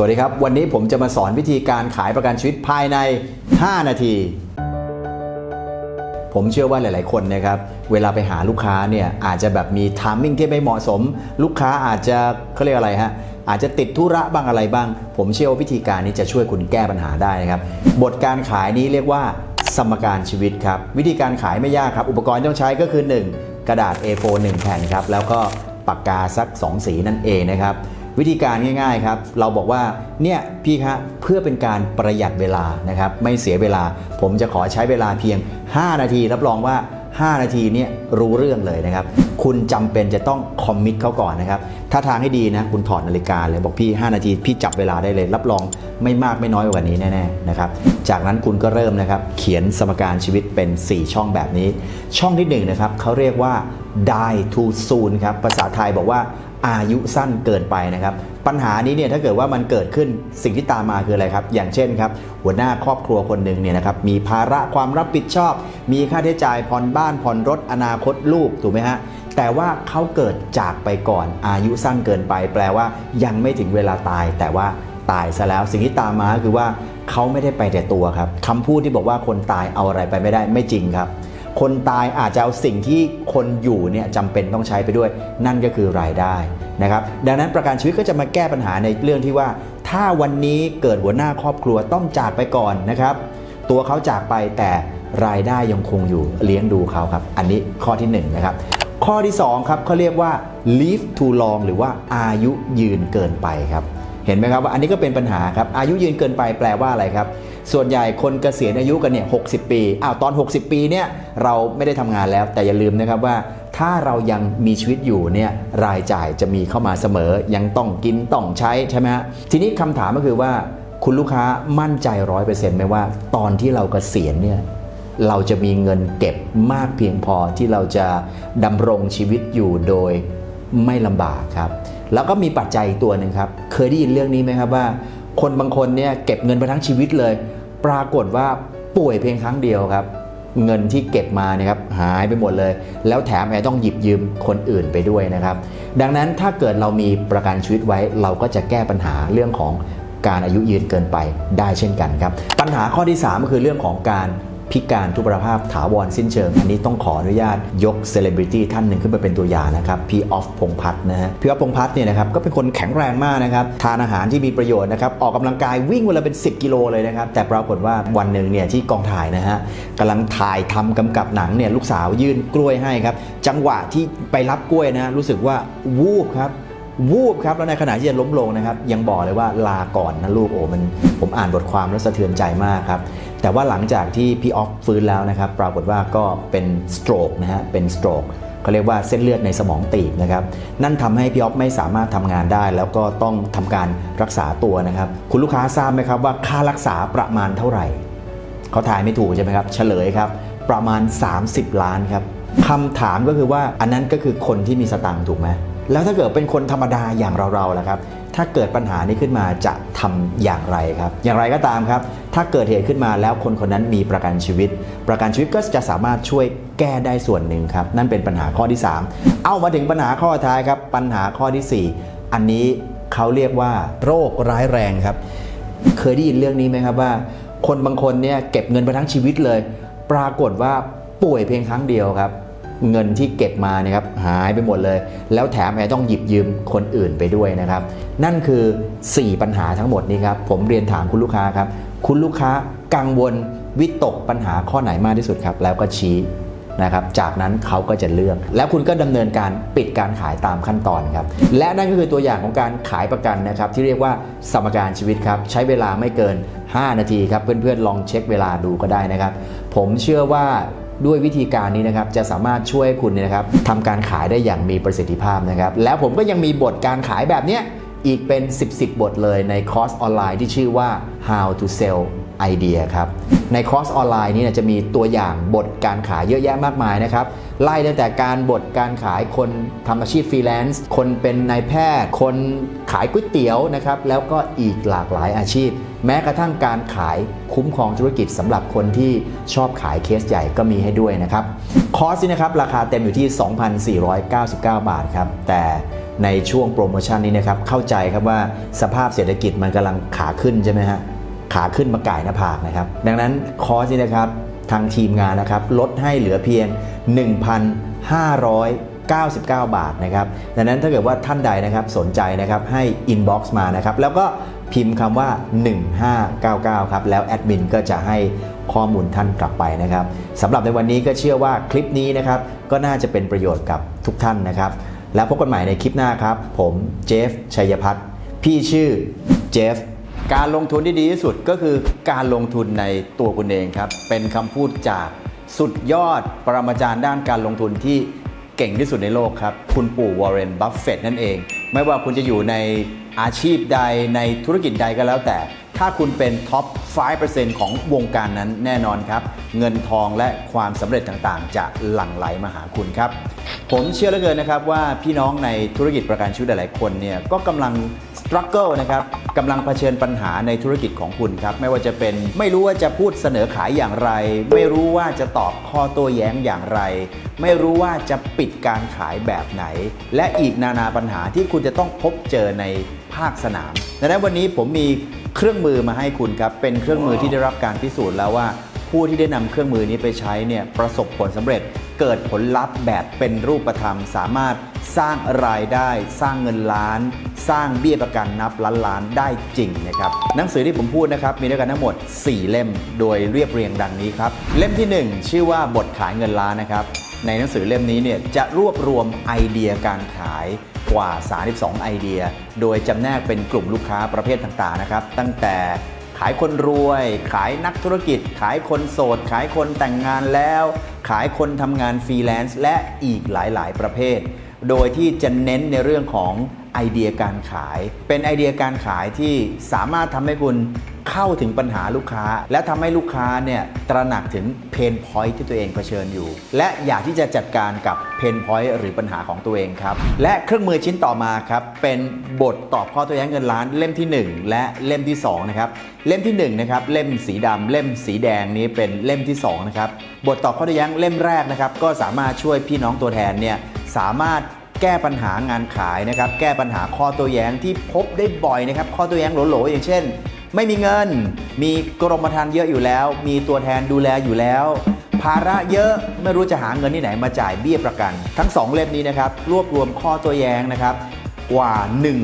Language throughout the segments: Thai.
สวัสดีครับ วันนี้ผมจะมาสอนวิธีการขายประกันชีวิตภายใน 5 นาที ผมเชื่อว่าหลาย ๆ คนนะครับเวลาไปหาลูกค้าเนี่ยอาจจะแบบมีทามมิ่งที่ไม่เหมาะสม ลูกค้าอาจจะเขาเรียกอะไรฮะอาจจะติดธุระบ้างอะไรบ้าง ผมเชื่อว่าวิธีการนี้จะช่วยคุณแก้ปัญหาได้นะครับบทการขายนี้เรียกว่าสมการชีวิตครับวิธีการขายไม่ยากครับ อุปกรณ์ที่ต้องใช้ก็คือ 1 กระดาษ A4 1 แผ่นครับแล้วก็ปากกาสัก 2 สีนั่นเองนะครับ วิธีการง่ายๆครับเราบอกว่าเนี่ยพี่คะเพื่อเป็นการประหยัดเวลานะครับไม่เสียเวลา ผมจะขอใช้เวลาเพียง 5 นาที รับรองว่า 5 นาทีเนี่ยรู้เรื่องเลยนะครับคุณจำเป็นจะต้องคอมมิตเขาก่อนนะครับถ้าทางให้ดีนะคุณถอดนาฬิกาเลยบอกพี่ 5 นาทีพี่จับเวลาได้เลย รับรองไม่มากไม่น้อยกว่านี้แน่ๆนะครับจากนั้นคุณก็เริ่มนะครับเขียนสมการชีวิตเป็น 4 ช่องแบบนี้ ช่องที่1นะครับเขาเรียกว่า die to soon ครับภาษาไทยบอกว่า อายุสั้นเกินไปนะครับ ปัญหานี้เนี่ยถ้าเกิดว่ามันเกิดขึ้นสิ่งที่ตามมาคืออะไรครับ อย่างเช่นครับ หัวหน้าครอบครัวคนหนึ่งเนี่ยนะครับมีภาระความรับผิดชอบ มีค่าใช้จ่ายผ่อนบ้านผ่อนรถอนาคตลูกถูกไหมฮะแต่ว่าเขาเกิดจากไปก่อนอายุสั้นเกินไป แปลว่ายังไม่ถึงเวลาตาย แต่ว่าตายซะแล้วสิ่งที่ตามมาคือว่าเขาไม่ได้ไปแต่ตัวครับคำพูดที่บอกว่าคนตายเอาอะไรไปไม่ได้ไม่จริงครับ คนตายอาจจะเอาสิ่งที่คนอยู่เนี่ยจำเป็นต้องใช้ไปด้วย นั่นก็คือรายได้นะครับดังนั้นประกันชีวิตก็จะมาแก้ปัญหาในเรื่องที่ว่า ถ้าวันนี้เกิดหัวหน้าครอบครัวต้องจากไปก่อนนะครับ ตัวเขาจากไปแต่รายได้ยังคงอยู่เลี้ยงดูเขาครับ อันนี้ข้อที่1นนะครับข้อที่2ครับเขาเรียกว่า live too long หรือว่าอายุยืนเกินไปครับ เห็นไหมครับว่าอันนี้ก็เป็นปัญหาครับอายุยืนเกินไปแปลว่าอะไรครับ ส่วนใหญ่คนเกษียณอายุกันเนี่ย60ปีอ้าวตอน 60 ปีเนี่ยเราไม่ได้ทำงานแล้ว แต่อย่าลืมนะครับว่าถ้าเรายังมีชีวิตอยู่เนี่ยรายจ่ายจะมีเข้ามาเสมอ ยังต้องกินต้องใช้ใช่ไหมฮะทีนี้คำถามก็คือว่าคุณลูกค้ามั่นใจร้อยเปอร์เซ็นต์ไหมว่า ตอนที่เราเกษียณเนี่ยเราจะมีเงินเก็บมากเพียงพอที่เราจะดำรงชีวิตอยู่โดยไม่ลำบากครับ แล้วก็มีปัจจัยอีกตัวหนึ่งครับ เคยได้ยินเรื่องนี้ไหมครับว่า คนบางคนเนี่ยเก็บเงินไปทั้งชีวิตเลย ปรากฏว่าป่วยเพียงครั้งเดียวครับ เงินที่เก็บมาเนี่ยครับหายไปหมดเลย แล้วแถมแอต้องหยิบยืมคนอื่นไปด้วยนะครับ ดังนั้นถ้าเกิดเรามีประกันชีวิตไว้ เราก็จะแก้ปัญหาเรื่องของการอายุยืนเกินไปได้เช่นกันครับ ปัญหาข้อที่ 3 ก็คือเรื่องของการ พิการทุพพลภาพถาวรสิ้นเชิง อันนี้ต้องขออนุญาตยกเซเลบริตี้ท่านหนึ่งขึ้นมาเป็นตัวอย่างนะครับพี่ออฟพงพัฒน์นะฮะพี่ออฟพงพัฒน์เนี่ยนะครับก็เป็นคนแข็งแรงมากนะครับทานอาหารที่มีประโยชน์นะครับออกกำลังกายวิ่งวันละเป็น 10 กิโลเลยนะครับแต่ปรากฏว่าวันหนึ่งเนี่ยที่กองถ่ายนะฮะกำลังถ่ายทำกำกับหนังเนี่ยลูกสาวยื่นกล้วยให้ครับจังหวะที่ไปรับกล้วยนะฮะรู้สึกว่าวูบครับวูบครับแล้วในขณะที่จะล้มลงนะครับ ยังบอกเลยว่าลาก่อนนะลูกโอ้มันผมอ่านบทความแล้วสะเทือนใจมากครับ แต่ว่าหลังจากที่พี่ออฟฟื้นแล้วนะครับปรากฏว่าก็เป็นสโตรกนะฮะเป็นสโตรกเขาเรียกว่าเส้นเลือดในสมองตีบนะครับนั่นทำให้พี่ออฟไม่สามารถทำงานได้ แล้วก็ต้องทำการรักษาตัวนะครับคุณลูกค้าทราบไหมครับว่าค่ารักษาประมาณเท่าไหร่เขาทายไม่ถูกใช่ไหมครับเฉลยครับประมาณ 30 ล้านครับคำถามก็คือว่าอันนั้นก็คือคนที่มีสตังค์ถูกไหมแล้วถ้าเกิดเป็นคนธรรมดาอย่างเราๆล่ะครับ ถ้าเกิดปัญหานี้ขึ้นมาจะทำอย่างไรครับ อย่างไรก็ตามครับ ถ้าเกิดเหตุขึ้นมาแล้วคนคนนั้นมีประกันชีวิต ประกันชีวิตก็จะสามารถช่วยแก้ได้ส่วนหนึ่งครับ นั่นเป็นปัญหาข้อที่ 3 เอามาถึงปัญหาข้อท้ายครับ ปัญหาข้อทีสี่4 อันนี้เขาเรียกว่า โรคร้ายแรงครับ เคยได้ยินเรื่องนี้ไหมครับว่า คนบางคนเนี่ยเก็บเงินไปทั้งชีวิตเลย ปรากฏว่าป่วยเพียงครั้งเดียวครับ เงินที่เก็บมาเนี่ยครับหายไปหมดเลย แล้วแถมแอต้องหยิบยืมคนอื่นไปด้วยนะครับ นั่นคือ 4 ปัญหาทั้งหมดนี้ครับผมเรียนถามคุณลูกค้าครับ คุณลูกค้ากังวลวิตกปัญหาข้อไหนมากที่สุดครับ แล้วก็ชี้นะครับ จากนั้นเขาก็จะเลือก แล้วคุณก็ดำเนินการปิดการขายตามขั้นตอนครับ และนั่นก็คือตัวอย่างของการขายประกันนะครับ ที่เรียกว่าสมการชีวิตครับ ใช้เวลาไม่เกิน 5 นาทีครับ เพื่อนๆลองเช็คเวลาดูก็ได้นะครับ ผมเชื่อว่า ด้วยวิธีการนี้นะครับจะสามารถช่วยคุณเนี่ยนะครับทำการขายได้อย่างมีประสิทธิภาพนะครับ แล้วผมก็ยังมีบทการขายแบบเนี้ยอีกเป็น 10 10 บทเลยในคอร์สออนไลน์ที่ชื่อว่า how to sell idea ครับในคอร์สออนไลน์นี้นยจะมีตัวอย่างบทการขายเยอะแยะมากมายนะครับไล่ตั้งแต่การบทการขายคนทำอาชีพฟรีแลนซ์คนเป็นนายแพทย์ คนขายก๋วยเตี๋ยวนะครับแล้วก็อีกหลากหลายอาชีพ แม้กระทั่งการขายคุ้มครองธุรกิจสำหรับคนที่ชอบขายเคสใหญ่ก็มีให้ด้วยนะครับ คอร์สนี้นะครับ ราคาเต็มอยู่ที่ 2,499 บาทครับ แต่ในช่วงโปรโมชั่นนี้นะครับ เข้าใจครับว่าสภาพเศรษฐกิจมันกำลังขาขึ้นใช่ไหมฮะ ขาขึ้นมาก่ายหน้าผากนะครับ ดังนั้นคอร์สนี้นะครับทางทีมงานนะครับลดให้เหลือเพียง 1,599 บาทนะครับ ดังนั้นถ้าเกิดว่าท่านใดนะครับสนใจนะครับให้ inbox มานะครับ แล้วก็ พิมพ์คำว่า 1599 ครับ แล้วแอดมินก็จะให้ข้อมูลท่านกลับไปนะครับสำหรับในวันนี้ก็เชื่อว่าคลิปนี้นะครับก็น่าจะเป็นประโยชน์กับทุกท่านนะครับ แล้วพบกันใหม่ในคลิปหน้าครับ ผมเจฟชัยพัฒน์พี่ชื่อเจฟการลงทุนที่ดีที่สุดก็คือการลงทุนในตัวคุณเองครับ เป็นคำพูดจากสุดยอดปรมาจารย์ด้านการลงทุนที่เก่งที่สุดในโลกครับ คุณปู่วอร์เรน บัฟเฟตนั่นเอง ไม่ว่าคุณจะอยู่ใน อาชีพใดในธุรกิจใดก็แล้วแต่ ถ้าคุณเป็นท็อป 5%ของวงการนั้นแน่นอนครับ เงินทองและความสำเร็จต่างๆ จะหลั่งไหลมาหาคุณครับ ผมเชื่อเหลือเกินนะครับว่าพี่น้องในธุรกิจประกันชีวิตหลายๆคนเนี่ยก็กำลัง struggle นะครับกำลังเผชิญปัญหาในธุรกิจของคุณครับ ไม่ว่าจะเป็นไม่รู้ว่าจะพูดเสนอขายอย่างไร ไม่รู้ว่าจะตอบข้อโต้แย้งอย่างไร ไม่รู้ว่าจะปิดการขายแบบไหน และอีกนานาปัญหาที่คุณจะต้องพบเจอใน ภาคสนามดังนั้นวันนี้ผมมีเครื่องมือมาให้คุณครับ เป็นเครื่องมือที่ได้รับการพิสูจน์แล้วว่า ผู้ที่ได้นำเครื่องมือนี้ไปใช้เนี่ยประสบผลสำเร็จ เกิดผลลัพธ์แบบเป็นรูปธรรม สามารถสร้างรายได้ สร้างเงินล้าน สร้างเบี้ยประกันนับล้านล้านได้จริงนะครับหนังสือที่ผมพูดนะครับมีด้วยกันทั้งหมด 4 เล่มโดยเรียบเรียงดังนี้ครับเล่มทีหนึ่1 ชื่อว่าบทขายเงินล้านนะครับ ในหนังสือเล่มนี้เนี่ยจะรวบรวมไอเดียการขายกว่า 32 ไอเดีย โดยจำแนกเป็นกลุ่มลูกค้าประเภทต่างๆนะครับ ตั้งแต่ขายคนรวย ขายนักธุรกิจ ขายคนโสด ขายคนแต่งงานแล้ว ขายคนทำงานฟรีแลนซ์และอีกหลายๆ ประเภท โดยที่จะเน้นในเรื่องของ ไอเดียการขาย เป็นไอเดียการขายที่สามารถทำให้คุณเข้าถึงปัญหาลูกค้า และทำให้ลูกค้าเนี่ยตระหนักถึงเพนพอยท์ที่ตัวเองเผชิญอยู่ และอยากที่จะจัดการกับเพนพอยท์หรือปัญหาของตัวเองครับ และเครื่องมือชิ้นต่อมาครับ เป็นบทตอบข้อโต้แย้งเงินล้านเล่มที่ 1 และเล่มที่ 2 นะครับ เล่มที่1นะครับเล่มสีดำเล่มสีแดงนี้เป็นเล่มที่2นะครับบทตอบข้อโต้แย้งเล่มแรกนะครับก็สามารถช่วยพี่น้องตัวแทนเนี่ยสามารถ แก้ปัญหางานขายนะครับแก้ปัญหาข้อโตัวแย้งที่พบได้บ่อยนะครับข้อโตัวแย้งโหลๆอย่างเช่น ไม่มีเงิน มีกรมธรรม์เยอะอยู่แล้ว มีตัวแทนดูแลอยู่แล้ว ภาระเยอะไม่รู้จะหาเงินที่ไหนมาจ่ายเบี้ยประกัน ทั้ง 2 เล่มนี้นะครับรวบรวมข้อโตัวแย้งนะครับกว่า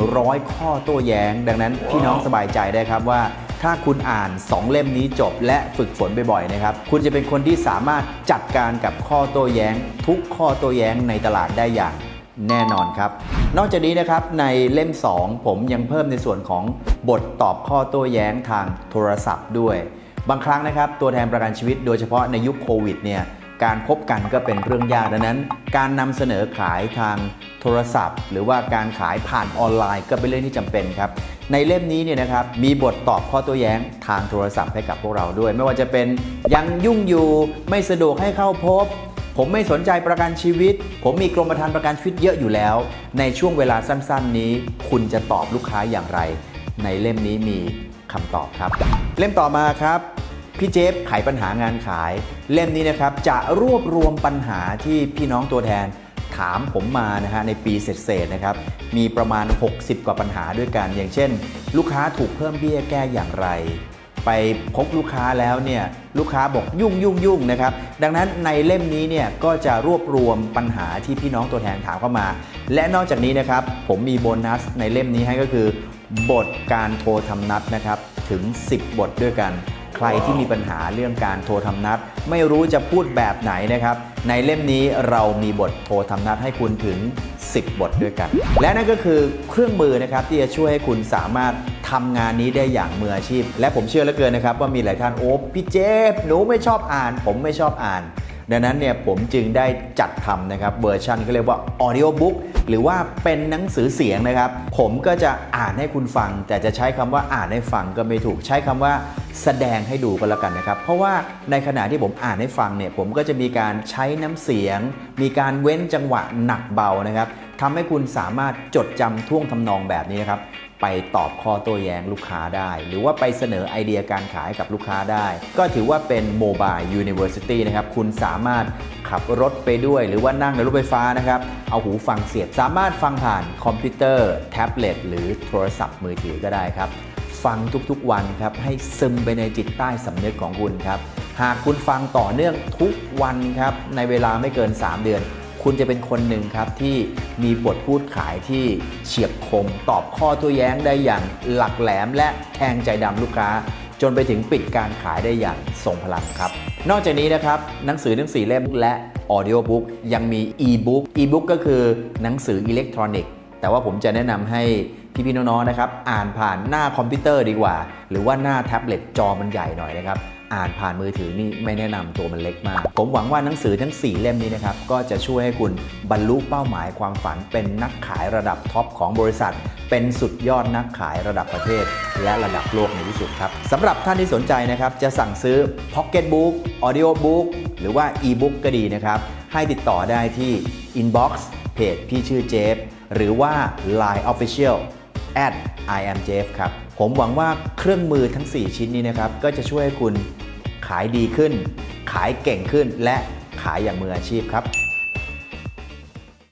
100 ข้อโต้แย้ง ดังนั้นพี่น้องสบายใจได้ครับว่า ถ้าคุณอ่าน 2 เล่มนี้จบและฝึกฝนบ่อยๆนะครับ คุณจะเป็นคนที่สามารถจัดการกับข้อโต้แย้ง ทุกข้อโต้แย้งในตลาดได้อย่าง แน่นอนครับ นอกจากนี้นะครับในเล่ม 2 ผมยังเพิ่มในส่วนของบทตอบข้อโต้แย้งทางโทรศัพท์ด้วย บางครั้งนะครับตัวแทนประกันชีวิตโดยเฉพาะในยุคโควิดเนี่ยการพบกันก็เป็นเรื่องยากดังนั้น การนำเสนอขายทางโทรศัพท์ หรือว่าการขายผ่านออนไลน์ก็เป็นเรื่องที่จำเป็นครับ ในเล่มนี้เนี่ยนะครับมีบทตอบข้อโต้แย้งทางโทรศัพท์ให้กับพวกเราด้วย ไม่ว่าจะเป็นยังยุ่งอยู่ไม่สะดวกให้เข้าพบ ผมไม่สนใจประกันชีวิต ผมมีกรมธรรม์ประกันชีวิตเยอะอยู่แล้ว ในช่วงเวลาสั้น ๆ นี้ คุณจะตอบลูกค้าอย่างไร ในเล่มนี้มีคำตอบครับ เล่มต่อมาครับพี่เจฟไขปัญหางานขาย เล่มนี้นะครับจะรวบรวมปัญหาที่พี่น้องตัวแทนถามผมมานะฮะในปีเศษๆนะครับมีประมาณ 60 กว่าปัญหาด้วยกัน อย่างเช่น ลูกค้าถูกเพิ่มเบี้ยแก้อย่างไร ไปพบลูกค้าแล้วเนี่ยลูกค้าบอกยุ่งยุ่งยุ่งนะครับ ดังนั้นในเล่มนี้เนี่ยก็จะรวบรวมปัญหาที่พี่น้องตัวแทนถามเข้ามา และนอกจากนี้นะครับ ผมมีโบนัสในเล่มนี้ให้ก็คือบทการโทรทำนัดนะครับถึง 10 บทด้วยกัน ใครที่มีปัญหาเรื่องการโทรทำนัด ไม่รู้จะพูดแบบไหนนะครับ ในเล่มนี้เรามีบทโทรทำนัดให้คุณถึง 10 บทด้วยกัน และนั่นก็คือเครื่องมือนะครับที่จะช่วยให้คุณสามารถทำงานนี้ได้อย่างมืออาชีพ และผมเชื่อเหลือเกินนะครับว่ามีหลายท่านโอ้พี่เจฟหนูไม่ชอบอ่าน ผมไม่ชอบอ่านดังนั้นเนี่ยผมจึงได้จัดทำนะครับเวอร์ชันเขาเรียกว่า audio book หรือว่าเป็นหนังสือเสียงนะครับ ผมก็จะอ่านให้คุณฟัง แต่จะใช้คำว่าอ่านให้ฟังก็ไม่ถูกใช้คำว่า แสดงให้ดูก็แล้วกันนะครับ เพราะว่าในขณะที่ผมอ่านให้ฟังเนี่ยผมก็จะมีการใช้น้ำเสียง มีการเว้นจังหวะหนักเบานะครับทำให้คุณสามารถจดจำท่วงทำนองแบบนี้นะครับไปตอบข้อโต้แย้งลูกค้าได้ หรือว่าไปเสนอไอเดียการขายกับลูกค้าได้ ก็ถือว่าเป็นโมบายยูนิเวอร์ซิตี้นะครับ คุณสามารถขับรถไปด้วย หรือว่านั่งในรถไฟฟ้านะครับ เอาหูฟังเสียบ สามารถฟังผ่านคอมพิวเตอร์ แท็บเล็ต หรือโทรศัพท์มือถือก็ได้ครับ ฟังทุกๆวันครับ ให้ซึมไปในจิตใต้สำนึกของคุณครับ หากคุณฟังต่อเนื่องทุกวันครับ ในเวลาไม่เกิน 3 เดือน คุณจะเป็นคนหนึ่งครับที่มีบทพูดขายที่เฉียบคม ตอบข้อโตัวแย้งได้อย่างหลักแหลมและแทงใจดำลูกค้า จนไปถึงปิดการขายได้อย่างทรงพลังครับ นอกจากนี้นะครับหนังสือทั้ง4เล่มและออดิโอบุ๊กยังมีอีบุ๊กอีบุ๊กก็คือหนังสืออิเล็กทรอนิกส์แต่ว่าผมจะแนะนำให้ พี่ๆน้องๆนะครับอ่านผ่านหน้าคอมพิวเตอร์ดีกว่า หรือว่าหน้าแท็บเล็ตจอมันใหญ่หน่อยนะครับอ่านผ่านมือถือนี่ไม่แนะนำตัวมันเล็กมาก ผมหวังว่าหนังสือทั้ง 4 เล่มนี้นะครับ ก็จะช่วยให้คุณบรรลุเป้าหมายความฝัน เป็นนักขายระดับท็อปของบริษัท เป็นสุดยอดนักขายระดับประเทศ และระดับโลกในที่สุดครับสำหรับท่านที่สนใจนะครับ จะสั่งซื้อ Pocket Book Audio Book หรือว่า e-book ก็ดีนะครับ ให้ติดต่อได้ที่ inbox เพจพี่ชื่อเจฟหรือว่า Line Official at I am Jeff ครับ ผมหวังว่าเครื่องมือทั้ง 4 ชิ้นนี้นะครับ ก็จะช่วยให้คุณขายดีขึ้น ขายเก่งขึ้นและขายอย่างมืออาชีพครับ